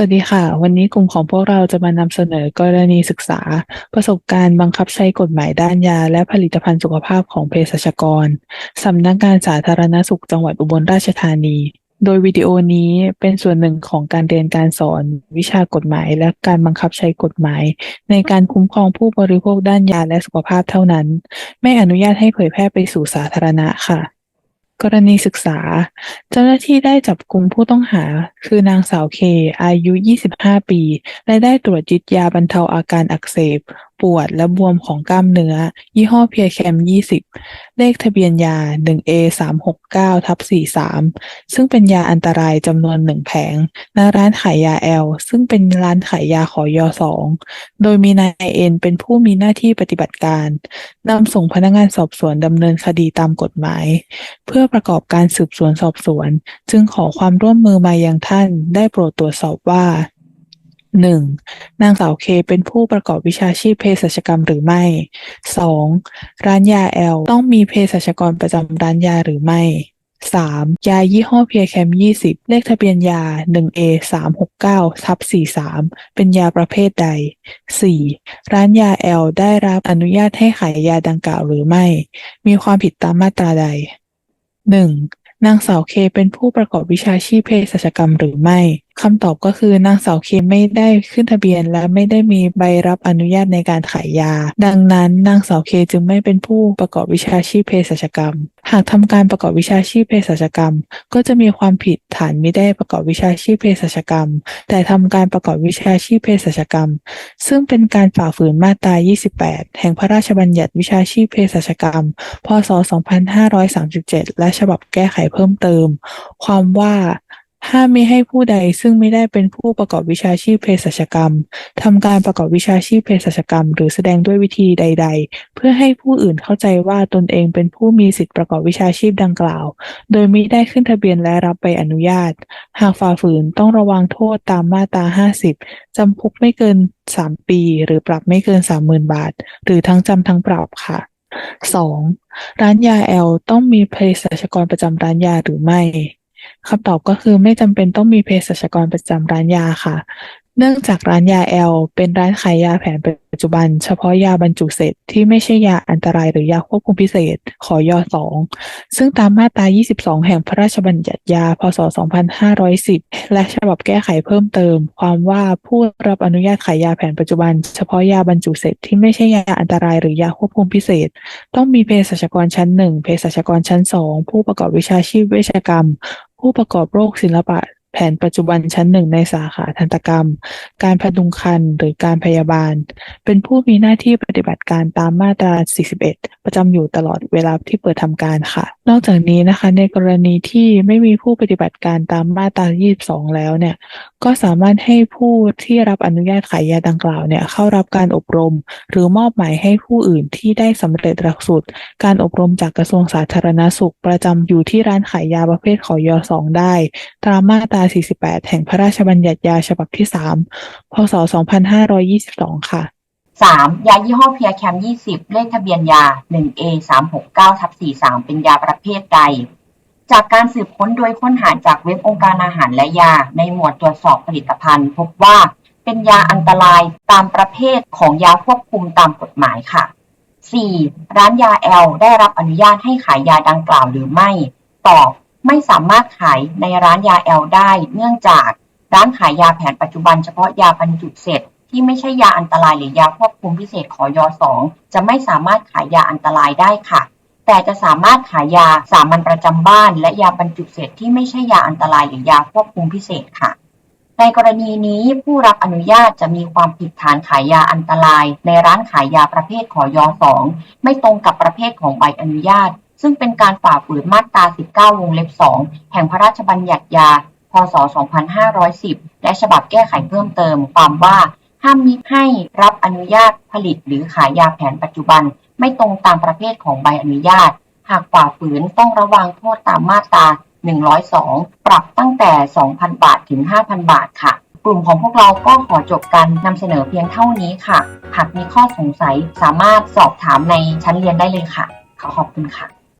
สวัสดีค่ะ วันนี้กลุ่มของพวกเราจะมานำเสนอกรณีศึกษา ประสบการณ์บังคับใช้กฎหมายด้านยา และผลิตภัณฑ์สุขภาพของเภสัชกรสำนักงานสาธารณสุขจังหวัดอุบลราชธานี โดยวิดีโอนี้เป็นส่วนหนึ่งของการเรียนการสอน วิชากฎหมายและการบังคับใช้กฎหมาย ในการคุ้มครองผู้บริโภคด้านยาและสุขภาพเท่านั้น ไม่อนุญาตให้เผยแพร่ไปสู่สาธารณะค่ะ กรณีศึกษา เจ้าหน้าที่ได้จับกุมผู้ต้องหา คือนางสาวเค อายุ 25 ปี และได้ตรวจยึดยาบรรเทาอาการอักเสบ ปวดและบวมของกล้ามเนื้อ ยี่ห้อเพียแคม20เลขทะเบียนยา 1A 369ทับ43 ซึ่งเป็นยาอันตรายจำนวนหนึ่งแผงณร้านขายยาแอล ซึ่งเป็นร้านขายยาขอยสองโดยมีนายเอ็นเป็นผู้มีหน้าที่ปฏิบัติการนำส่งพนักงานสอบสวนดำเนินคดีตามกฎหมาย เพื่อประกอบการสืบสวนสอบสวน จึงขอความร่วมมือมายังท่านได้โปรดตรวจสอบว่า 1. นางสาวเคเป็นผู้ประกอบวิชาชีพเภสัชกรรมหรือไม่ 2. ร้านยาแอลต้องมีเภสัชกรประจำร้านยาหรือไม่ 3. ยายี่ห้อเพียแคม 20 เลขทะเบียนยา 1A 369ทับ43 เป็นยาประเภทใด 4. ร้านยาแอลได้รับอนุญาตให้ขายยาดังกล่าวหรือไม่ มีความผิดตามมาตราใด 1. นางสาวเคเป็นผู้ประกอบวิชาชีพเภสัชกรรมหรือไม่ คำตอบก็คือนางสาวเคไม่ได้ขึ้นทะเบียน และไม่ได้มีใบรับอนุญาตในการขายยา ดังนั้นนางสาวเคจึงไม่เป็นผู้ประกอบวิชาชีพเภสัชกรรม หากทำการประกอบวิชาชีพเภสัชกรรม ก็จะมีความผิดฐานไม่ได้ประกอบวิชาชีพเภสัชกรรม แต่ทำการประกอบวิชาชีพเภสัชกรรม ซึ่งเป็นการฝ่าฝืนมาตรา 28 แห่งพระราชบัญญัติวิชาชีพเภสัชกรรม พศ 2537 และฉบับแก้ไขเพิ่มเติม ความว่า ห้ามมิให้ผู้ใดซึ่งไม่ได้เป็นผู้ประกอบวิชาชีพเภสัชกรรมทำการประกอบวิชาชีพเภสัชกรรม หรือแสดงด้วยวิธีใด ๆ เพื่อให้ผู้อื่นเข้าใจว่าตนเองเป็นผู้มีสิทธิประกอบวิชาชีพดังกล่าว โดยมิได้ขึ้นทะเบียนและรับใบอนุญาต หากฝ่าฝืนต้องระวังโทษตามมาตรา 50 จำคุกไม่เกิน 3 ปี หรือปรับไม่เกิน 30,000 บาท หรือทั้งจำทั้งปรับค่ะ 2. ร้านยาแอลต้องมีเภสัชกรประจำร้านยาหรือไม่ คำตอบก็คือไม่จำเป็นต้องมีเภสัชกรประจำร้านยาค่ะ เนื่องจากร้านยาแอล เป็นร้านขายยาแผนปัจจุบัน เฉพาะยาบรรจุเสร็จที่ไม่ใช่ยาอันตรายหรือยาควบคุมพิเศษ ขอยอ2ซึ่งตามมาตรา 22 แห่งพระราชบัญญัติยา พศ 2510 และฉบับแก้ไขเพิ่มเติม ความว่าผู้รับอนุญาตขายยาแผนปัจจุบัน เฉพาะยาบรรจุเสร็จที่ไม่ใช่ยาอันตรายหรือยาควบคุมพิเศษ ต้องมีเภสัชกรชั้น 1 เภสัชกรชั้น 2 ผู้ประกอบวิชาชีพเวชกรรมผู้ประกอบโรคศิลปะ แผนปัจจุบันชั้นหนึ่งในสาขาทันตกรรม การพดุงครรภ์หรือการพยาบาล เป็นผู้มีหน้าที่ปฏิบัติการตามมาตรา 41 ประจำอยู่ตลอดเวลาที่เปิดทำการค่ะ นอกจากนี้นะคะ ในกรณีที่ไม่มีผู้ปฏิบัติการตามมาตรา 22 แล้วเนี่ย ก็สามารถให้ผู้ที่รับอนุญาตขายยาดังกล่าวเนี่ยเข้ารับการอบรม หรือมอบหมายให้ผู้อื่นที่ได้สำเร็จหลักสูตรการอบรมจากกระทรวงสาธารณสุข ประจำอยู่ที่ร้านขายยาประเภทขอยสองได้ ตามมาตราา 48 แห่งพระราชบัญญัติยาฉบับที่ 3 พศ 2522 ค่ะ 3. ยายี่ห้อเพียแคม 20 เลขทะเบียนยา 1A 369ทับ43 เป็นยาประเภทใด จากการสืบค้นโดยค้นหาจากเว็บองค์การอาหารและยา ในหมวดตรวจสอบผลิตภัณฑ์ พบว่าเป็นยาอันตรายตามประเภทของยาควบคุมตามกฎหมายค่ะ 4. ร้านยาแอลได้รับอนุญาตให้ขายยาดังกล่าวหรือไม่ ตอบ ไม่สามารถขายในร้านยาแอลได้ เนื่องจากร้านขายยาแผนปัจจุบันเฉพาะยาบรรจุเสร็จ ที่ไม่ใช่ยาอันตรายหรือยาควบคุมพิเศษขอย2จะไม่สามารถขายยาอันตรายได้ค่ะ แต่จะสามารถขายยาสามัญประจำบ้าน และยาบรรจุเสร็จที่ไม่ใช่ยาอันตรายหรือยาควบคุมพิเศษค่ะในกรณีนี้ผู้รับอนุญาตจะมีความผิดฐานขายยาอันตราย ในร้านขายยาประเภทขอย2ไม่ตรงกับประเภทของใบอนุญาต ซึ่งเป็นการฝ่าฝืนมาตรา 19 วงเล็บ 2 แห่งพระราชบัญญัติยา พศ 2510 และฉบับแก้ไขเพิ่มเติม ความว่าห้ามมิให้รับอนุญาตผลิตหรือขายยาแผนปัจจุบัน ไม่ตรงตามประเภทของใบอนุญาต หากฝ่าฝืนต้องระวังโทษตามมาตรา 102 ปรับตั้งแต่ 2,000 บาทถึง 5,000 บาทค่ะ กลุ่มของพวกเราก็ขอจบการนำเสนอเพียงเท่านี้ค่ะ หากมีข้อสงสัยสามารถสอบถามในชั้นเรียนได้เลยค่ะ ขอขอบคุณค่ะ